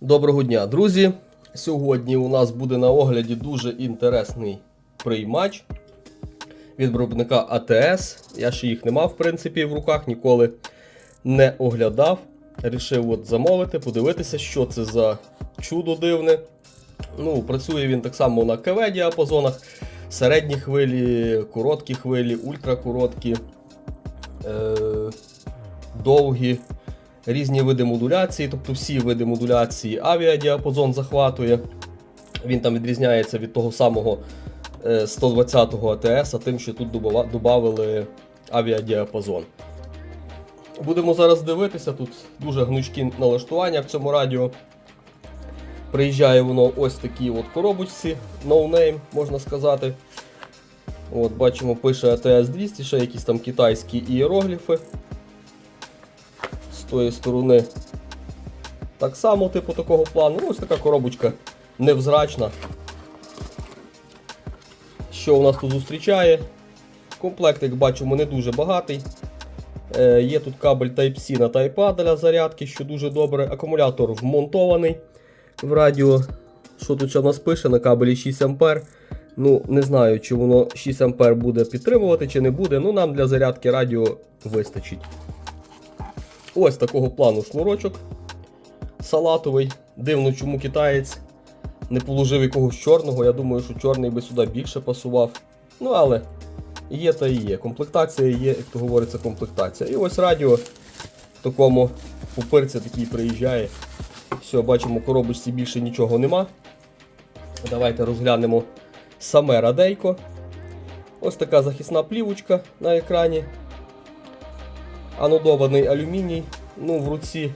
Доброго дня, друзі! Сьогодні у нас буде на огляді дуже інтересний приймач від виробника АТС. Я ще їх не мав, в принципі, в руках, ніколи не оглядав. Рішив от замовити, подивитися, що це за чудо дивне. Ну, Працює він так само на КВ діапазонах, середні хвилі, короткі хвилі, ультракороткі, е- довгі різні види модуляції, тобто всі види модуляції авіадіапазон захватує. Він там відрізняється від того самого е, 120-го АТС, а тим, що тут додали авіадіапазон. Будемо зараз дивитися, тут дуже гнучкі налаштування в цьому радіо. Приїжджає воно ось такі от коробочці, no name, можна сказати. От, Бачимо, пише АТС 200, ще якісь там китайські ієрогліфи з тої сторони. Так само, типу такого плану. Ну, Ось така коробочка невзрачна. Що у нас тут зустрічає? Комплект, як бачимо, не дуже багатий. Е, Є тут кабель Type-C на Type-A для зарядки, що дуже добре. Акумулятор вмонтований в радіо. Що тут ще в нас пише на кабелі 6 А. Ну, не знаю, чи воно 6 А буде підтримувати, чи не буде. Ну, нам для зарядки радіо вистачить. Ось такого плану шнурочок салатовий. Дивно, чому китаєць не положив якогось чорного. Я думаю, що чорний би сюди більше пасував. Ну, але є та і є. Комплектація є, як то говориться, комплектація. І ось радіо в такому пупирці такий приїжджає. Все, бачимо, коробочці більше нічого нема. Давайте розглянемо саме радейко. Ось така захисна плівочка на екрані анодований алюміній. Ну, в руці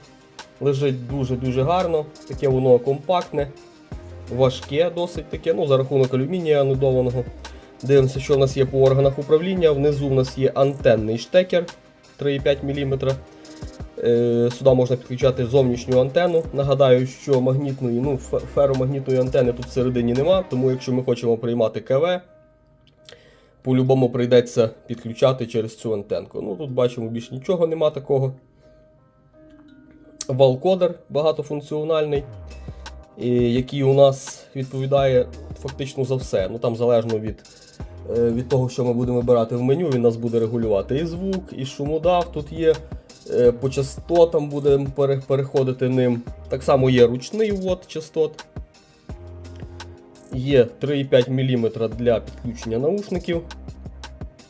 лежить дуже-дуже гарно. Таке воно компактне, важке, досить таке. Ну, за рахунок алюмінія анодованого. Дивимося, що в нас є по органах управління. Внизу в нас є антенний штекер 3,5 мм. Е, Сюди можна підключати зовнішню антенну. Нагадаю, що магнітної, ну, феромагнітної антени тут всередині нема, тому якщо ми хочемо приймати КВ, по-любому прийдеться підключати через цю антенку. Ну, Тут бачимо, більш нічого нема такого. Валкодер багатофункціональний, який у нас відповідає фактично за все. Ну, Там залежно від від того, що ми будемо вибирати в меню, він нас буде регулювати і звук, і шумодав тут є. По частотам будемо переходити ним. Так само є ручний ввод частот. Є 3,5 мм для підключення наушників.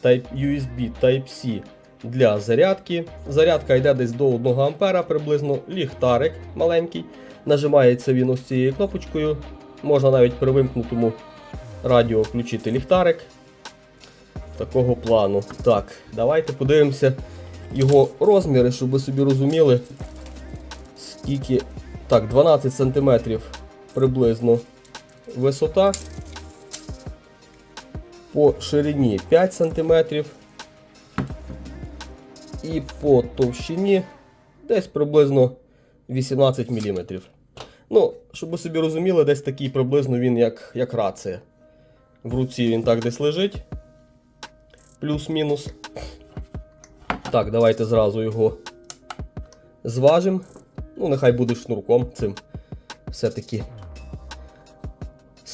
Type USB Type-C для зарядки. Зарядка йде десь до 1 А приблизно ліхтарик маленький. Нажимається він ось цією кнопочкою. Можна навіть при вимкнутому радіо включити ліхтарик. Такого плану. Так, давайте подивимося його розміри, щоб ви собі розуміли, скільки. Так, 12 см приблизно висота. По ширині 5 см. І по товщині десь приблизно 18 мм. Ну, щоб ви собі розуміли, десь такий приблизно він як як рація. В руці він так десь лежить. Плюс-мінус. Так, давайте зразу його зважимо. Ну, нехай буде шнурком цим. Все-таки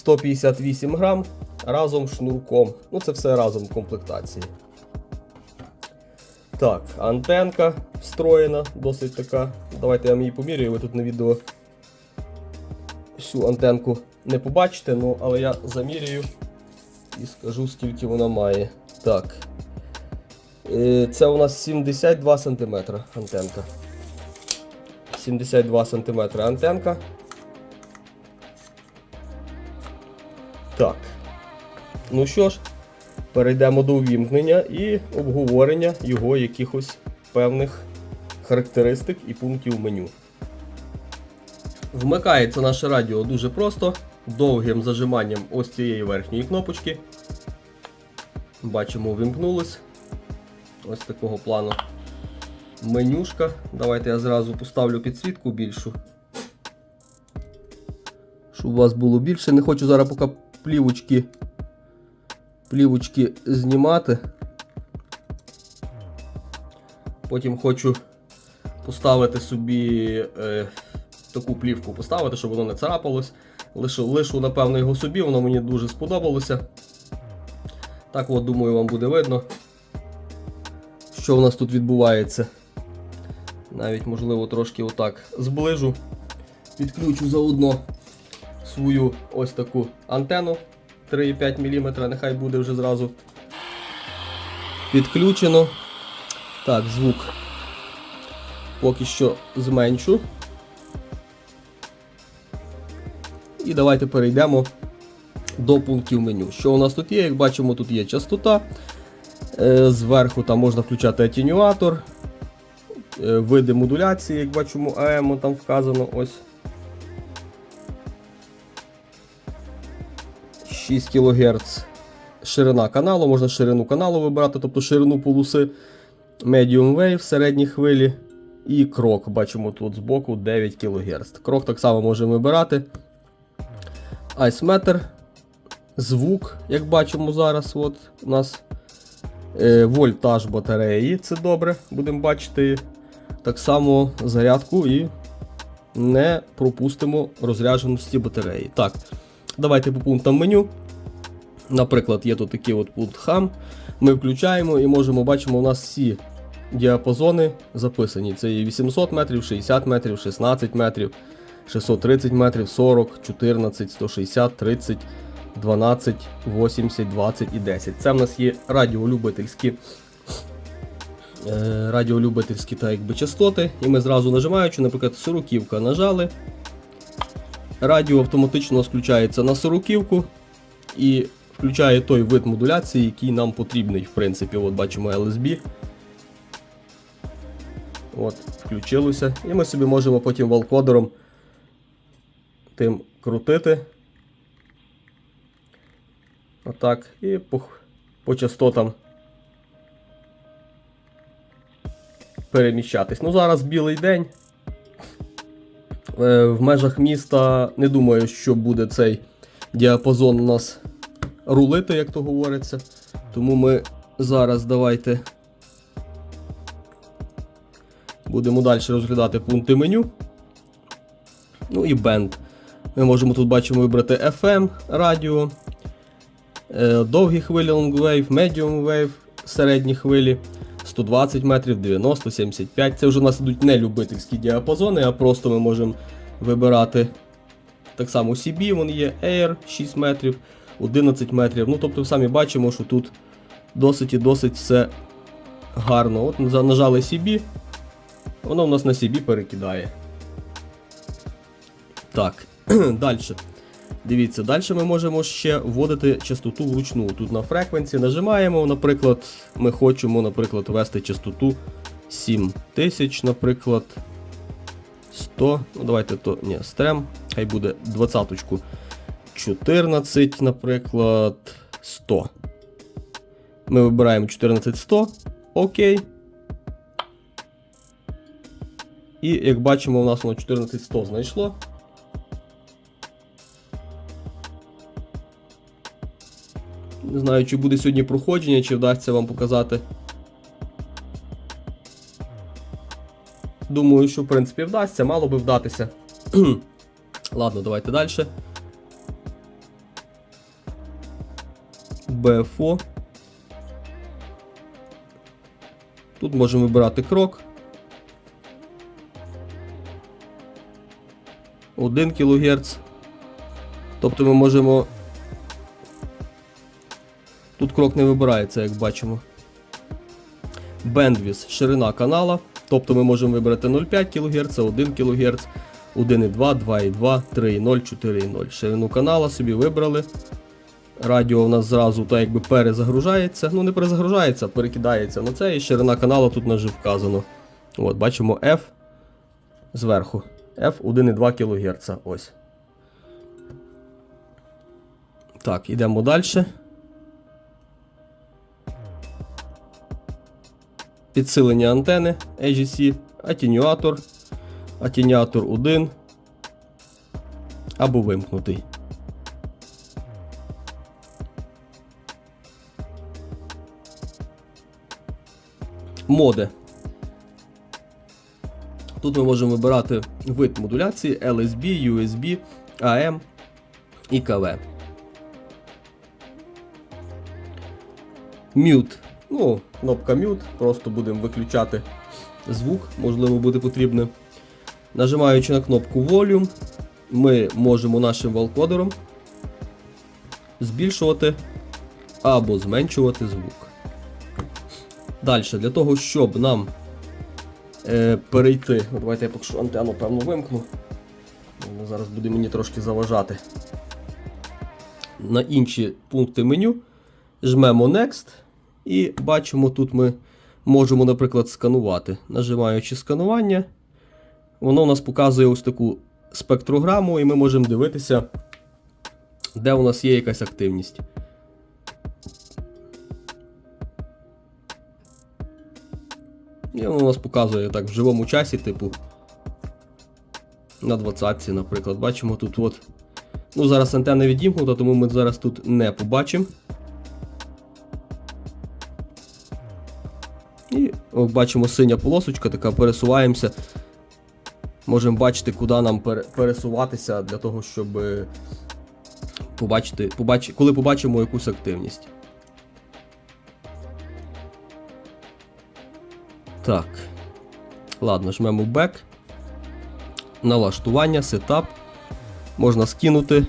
158 грам разом шнурком. Ну, це все разом в комплектації. Так, антенка встроєна, досить така. Давайте я вам її поміряю, ви тут на відео всю антенку не побачите, ну, але я заміряю і скажу, скільки вона має. Так. Е, це у нас 72 см антенка. 72 см антенка. Ну що ж, перейдемо до увімкнення і обговорення його якихось певних характеристик і пунктів меню. Вмикається наше радіо дуже просто, довгим зажиманням ось цієї верхньої кнопочки. Бачимо, увімкнулось. Ось такого плану менюшка. Давайте я зразу поставлю підсвітку більшу. Щоб у вас було більше. Не хочу зараз поки плівочки плівочки знімати. Потім хочу поставити собі е, таку плівку поставити, щоб воно не царапалось. Лишу, лишу, напевно, його собі, воно мені дуже сподобалося. Так от, думаю, вам буде видно, що в нас тут відбувається. Навіть, можливо, трошки отак зближу. Підключу заодно свою ось таку антенну 3,5 мм, нехай буде вже зразу підключено. Так, звук поки що зменшу. І давайте перейдемо до пунктів меню. Що у нас тут є? Як бачимо, тут є частота. Е, Зверху там можна включати атенюатор, е, види модуляції, як бачимо, АМ там вказано ось. 6 кГц ширина каналу, можна ширину каналу вибирати, тобто ширину полоси Medium Wave, середні хвилі. І крок, бачимо тут збоку 9 кГц. Крок так само можемо вибирати. Ice Meter. Звук, як бачимо зараз, от у нас е, вольтаж батареї, це добре, будемо бачити. Так само зарядку і не пропустимо розрядженості батареї. Так, давайте по пунктам меню. Наприклад, є тут такий от пункт хам. Ми включаємо і можемо бачимо, у нас всі діапазони записані. Це є 800 метрів, 60 метрів, 16 метрів, 630 метрів, 40, 14, 160, 30, 12, 80, 20 і 10. Це в нас є радіолюбительські е, радіолюбительські та якби частоти. І ми зразу нажимаючи, наприклад, сороківка нажали. Радіо автоматично включається на сороківку і включає той вид модуляції, який нам потрібний. В принципі, от бачимо LSB. От, включилося. І ми собі можемо потім валкодером тим крутити. Отак. І по, по частотам переміщатись. Ну, зараз білий день. Е, В межах міста не думаю, що буде цей діапазон у нас рулити, як то говориться. Тому ми зараз давайте будемо далі розглядати пункти меню. Ну і бенд. Ми можемо тут бачимо вибрати FM радіо, е, довгі хвилі long wave, medium wave, середні хвилі, 120 метрів, 90, 75. Це вже у нас ідуть не любительські діапазони, а просто ми можемо вибирати так само CB, вон є Air 6 метрів, 11 метрів. Ну, тобто, самі бачимо, що тут досить і досить все гарно. От нажали CB, воно в нас на CB перекидає. Так, далі. Дивіться, далі ми можемо ще вводити частоту вручну. Тут на фреквенції нажимаємо, наприклад, ми хочемо наприклад, ввести частоту 7000, наприклад. 100. Ну, давайте то. Ні, стрем. Хай буде 20 14, наприклад, 100. Ми вибираємо 14100. Окей. І як бачимо, у нас воно 14100 знайшло. Не знаю, чи буде сьогодні проходження, чи вдасться вам показати. Думаю, що в принципі вдасться, мало би вдатися. Ладно, давайте далі. BFO. Тут можемо вибирати крок. 1 кГц. Тобто ми можемо. Тут крок не вибирається, як бачимо. Бендвіс, ширина канала. Тобто ми можемо вибрати 0,5 кГц, 1 кГц, 1,2, 2,2, 3,0, 4,0. Ширину канала собі вибрали. Радіо у нас зразу так якби перезагружається. Ну, не перезагружається, а перекидається на це. І ширина каналу тут вже вказано. От, Бачимо F зверху. F 1,2 кГц. Ось. Так, йдемо далі. Підсилення антени AGC, атенюатор, атенюатор 1 або вимкнутий. Моди. Тут ми можемо вибирати вид модуляції LSB, USB, AM і КВ. Mute. Ну, кнопка Mute, просто будемо виключати звук, можливо, буде потрібно. Нажимаючи на кнопку Volume, ми можемо нашим валкодером збільшувати або зменшувати звук. Далі, для того, щоб нам е, перейти. Ну, давайте я поки що антенну певно вимкну. Вона зараз буде мені трошки заважати. На інші пункти меню жмемо Next і бачимо, тут ми можемо, наприклад, сканувати. Нажимаючи сканування, воно у нас показує ось таку спектрограму, і ми можемо дивитися, де у нас є якась активність. І воно у нас показує так в живому часі, типу. На 20 наприклад. Бачимо тут от. Ну, зараз антенна відімкнута, тому ми зараз тут не побачимо. Бачимо синя полосочка, така пересуваємося. Можемо бачити, куди нам пересуватися для того, щоб е, побачити, побач... коли побачимо якусь активність. Так. Ладно, жмемо Back. Налаштування, сетап. Можна скинути.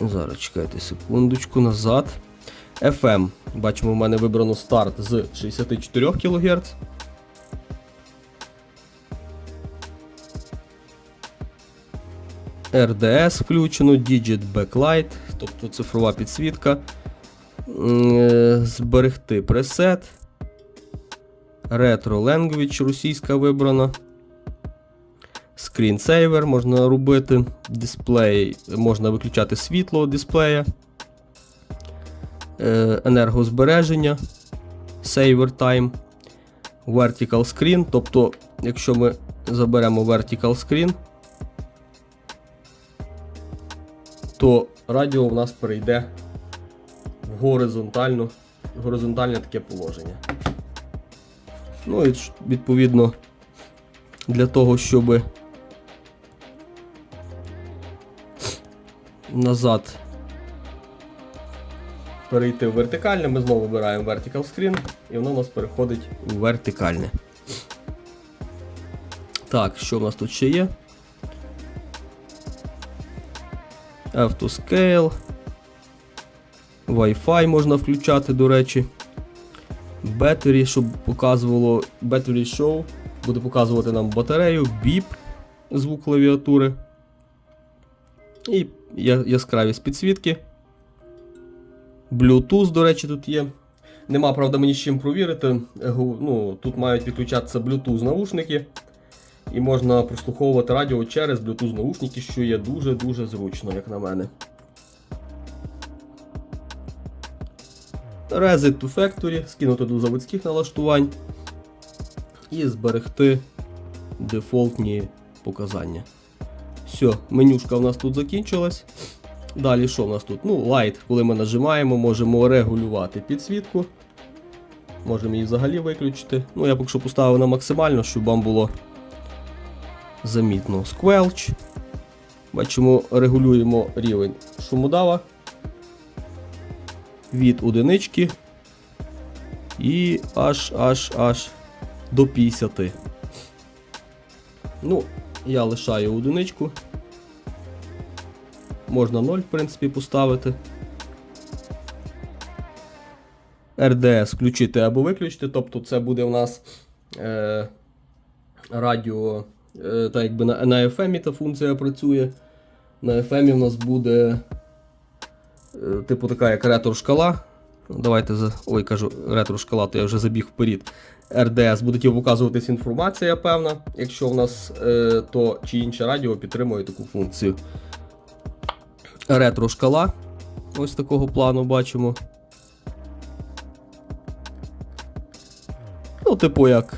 Зараз чекайте секундочку назад. FM. Бачимо, в мене вибрано старт з 64 кГц. RDS включено, Digit Backlight, тобто цифрова підсвітка. Е, Зберегти пресет. Retro Language російська вибрана. Screensaver можна робити. Дисплей, можна виключати світло дисплея. Е, енергозбереження. Saver Time. Vertical Screen. Тобто, якщо ми заберемо Vertical Screen, то радіо в нас перейде в горизонтальну, горизонтальне таке положення. Ну і відповідно для того, щоб назад перейти в вертикальне, ми знову вибираємо Vertical Screen і воно у нас переходить у вертикальне. Так, що в нас тут ще є? Автоскейл. Wi-Fi можна включати, до речі. Battery, щоб показувало Battery Show. Буде показувати нам батарею, біп, звук клавіатури. І яскравість підсвітки. Bluetooth, до речі, тут є. Нема, правда, мені з чим провірити. Ну, тут мають підключатися Bluetooth наушники. І можна прослуховувати радіо через Bluetooth наушники, що є дуже-дуже зручно, як на мене. Reset to Factory, скинути до заводських налаштувань і зберегти дефолтні показання. Все, менюшка у нас тут закінчилась. Далі що у нас тут? Ну, Light, коли ми нажимаємо, можемо регулювати підсвітку. Можемо її взагалі виключити. Ну, я поки що поставив на максимально, щоб вам було замітно. Squelch. Бачимо, регулюємо рівень шумодава від одинички і аж аж аж до 50. Ну, я лишаю одиничку. Можна 0, в принципі, поставити. RDS включити або виключити, тобто це буде у нас е, радіо, е, так якби на, на FM та функція працює. На FM у нас буде е, типу така як ретро-шкала. Давайте за. Ой, кажу, ретро-шкала, то я вже забіг вперед. RDS буде ті показуватись інформація, певна, якщо в нас е, то чи інше радіо підтримує таку функцію. Ретро-шкала. Ось такого плану бачимо. Ну, типу як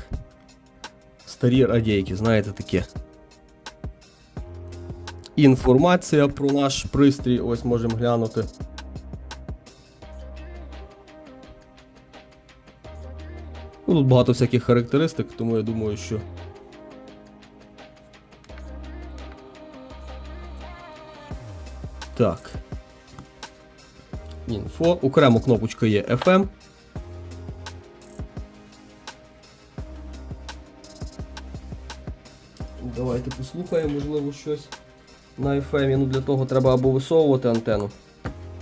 старі радійки, знаєте таке. Інформація про наш пристрій, ось можемо глянути. Ну, тут багато всяких характеристик, тому я думаю, що. Так. Інфо. Окремо кнопочка є FM. Давайте послухаємо, можливо, щось на FM. Ну для того треба або висовувати антенну,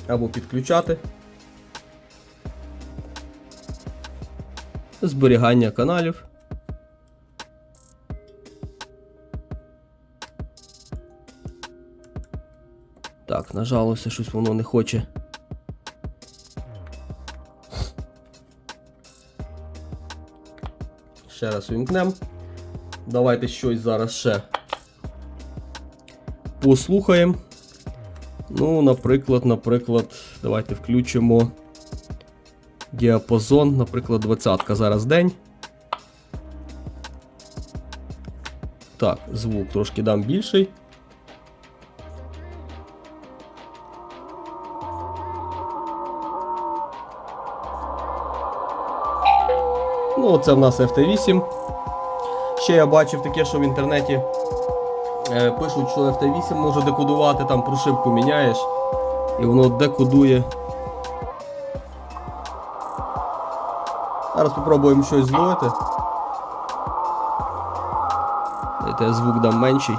або підключати. Зберігання каналів. Так, нажалося, щось воно не хоче. Ще раз увімкнемо. Давайте щось зараз ще послухаємо. Ну, наприклад, наприклад, давайте включимо діапазон, наприклад, 20 зараз день. Так, звук трошки дам більший. Ну, це в нас FT8. Ще я бачив таке, що в інтернеті е, пишуть, що FT8 може декодувати, там прошивку міняєш, і воно декодує. Зараз спробуємо щось зловити. Дайте я звук дам менший.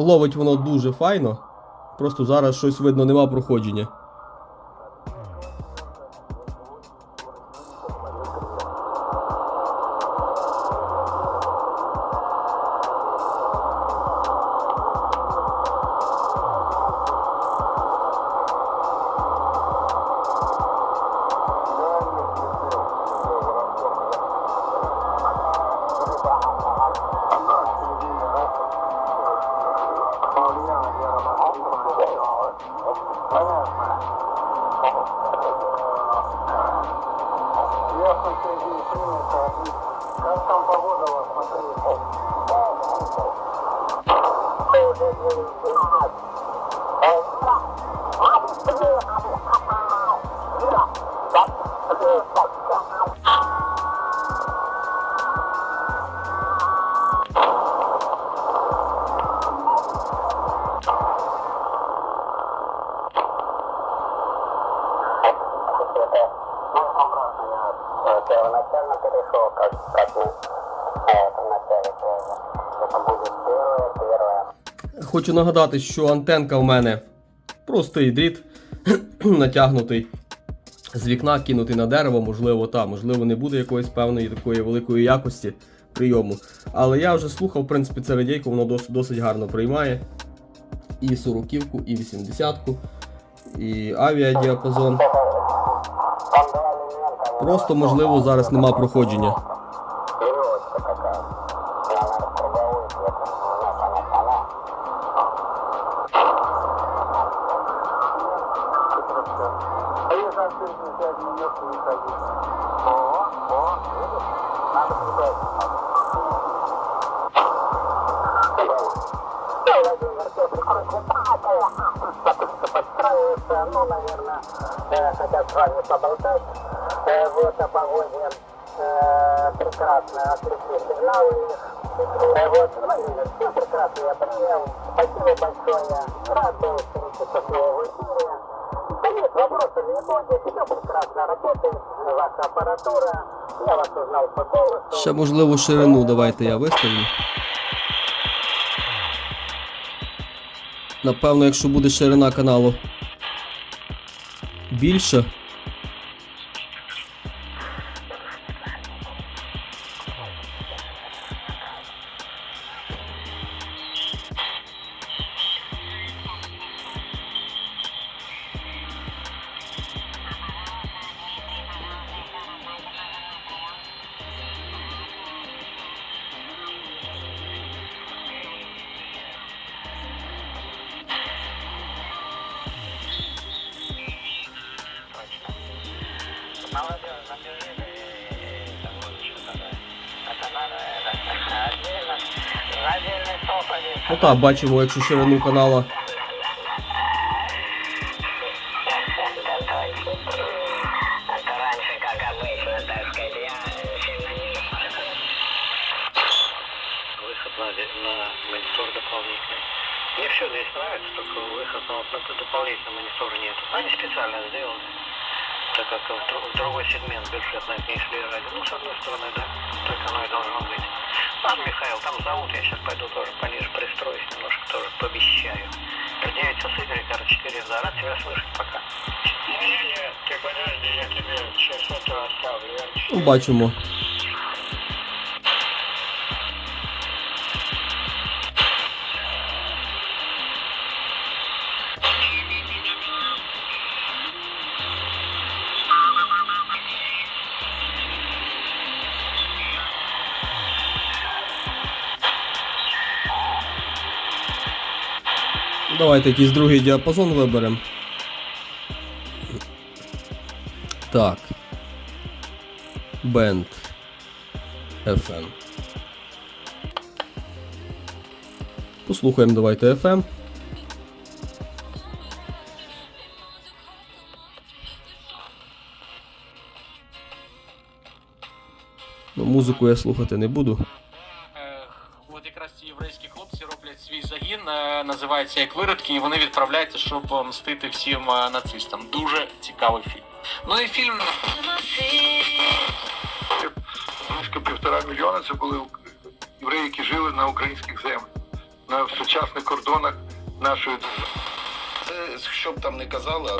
Ловить воно дуже файно. Просто зараз щось видно, нема проходження. Хочу нагадати, що антенка в мене простий дріт, натягнутий з вікна, кинутий на дерево, можливо, та, можливо, не буде якоїсь певної такої великої якості прийому. Але я вже слухав, в принципі, це радійко, воно досить, досить гарно приймає. І 40-ку, і 80-ку, і авіадіапазон. Просто, можливо, зараз нема проходження. А я за 65 минут не ходил. О, о, видишь? Надо ты прикольно подстраивается, ну, наверное, э, хотят с вами поболтать. Э, вот о погоде. Э, прекрасно, отличные сигналы у них. Э, вот, Владимир, все прекрасно я принял. Спасибо большое. Рад был встретиться с в эфире. Да не будет. Все прекрасно работает. Ваша аппаратура. Я вас узнал по голосу. Ще, можливо, ширину давайте я виставлю. Напевно, якщо буде ширина каналу більша. Ну так, бачимо, якщо ширину канала оставлю. Я ну, бачимо. Давайте якийсь другий діапазон виберемо. Так. Band FM. Послухаємо давайте FM. Ну, музику я слухати не буду. От якраз ці єврейські хлопці роблять свій загін, е, називається як виродки, і вони відправляються, щоб е, мстити всім е, нацистам. Дуже цікавий фільм. Ну і фільм півтора мільйона це були євреї, які жили на українських землях, на сучасних кордонах нашої держави. Це щоб там не казали, а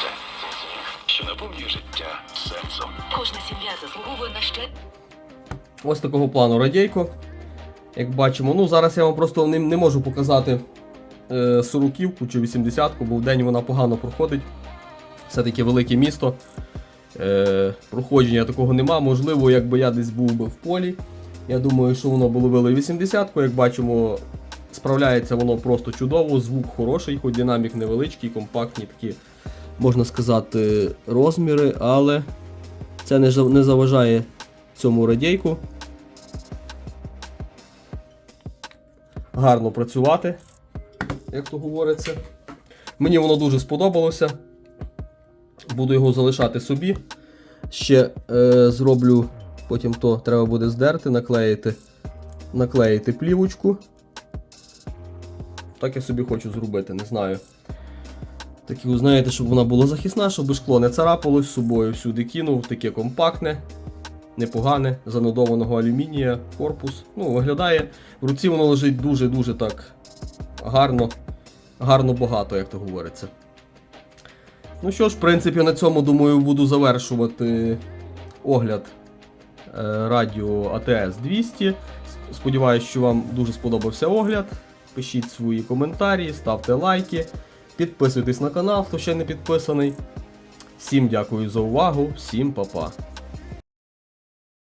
це, що наповнює життя сенсом. Кожна сім'я заслуговує на ще Ось такого плану радійко. Як бачимо, ну зараз я вам просто не, не можу показати е, 40 чи 80-ку, бо в день вона погано проходить. Все-таки велике місто. Е, проходження такого нема. Можливо, якби я десь був би в полі. Я думаю, що воно було вили 80-ку. Як бачимо, справляється воно просто чудово, звук хороший, хоч динамік невеличкий, компактні такі, можна сказати, розміри, але це не заважає цьому радійку. Гарно працювати, як то говориться. Мені воно дуже сподобалося. Буду його залишати собі. Ще е, зроблю, потім то треба буде здерти, наклеїти, наклеїти плівочку. Так я собі хочу зробити, не знаю. Такі, знаєте, щоб вона була захисна, щоб шкло не царапалось з собою, всюди кинув, таке компактне, непогане, занодованого алюмінія, корпус. Ну, виглядає. В руці воно лежить дуже-дуже так гарно, гарно багато, як то говориться. Ну що ж, в принципі, на цьому, думаю, буду завершувати огляд е, радіо АТС 200. Сподіваюсь, що вам дуже сподобався огляд. Пишіть свої коментарі, ставте лайки, підписуйтесь на канал, хто ще не підписаний. Всім дякую за увагу, всім па-па.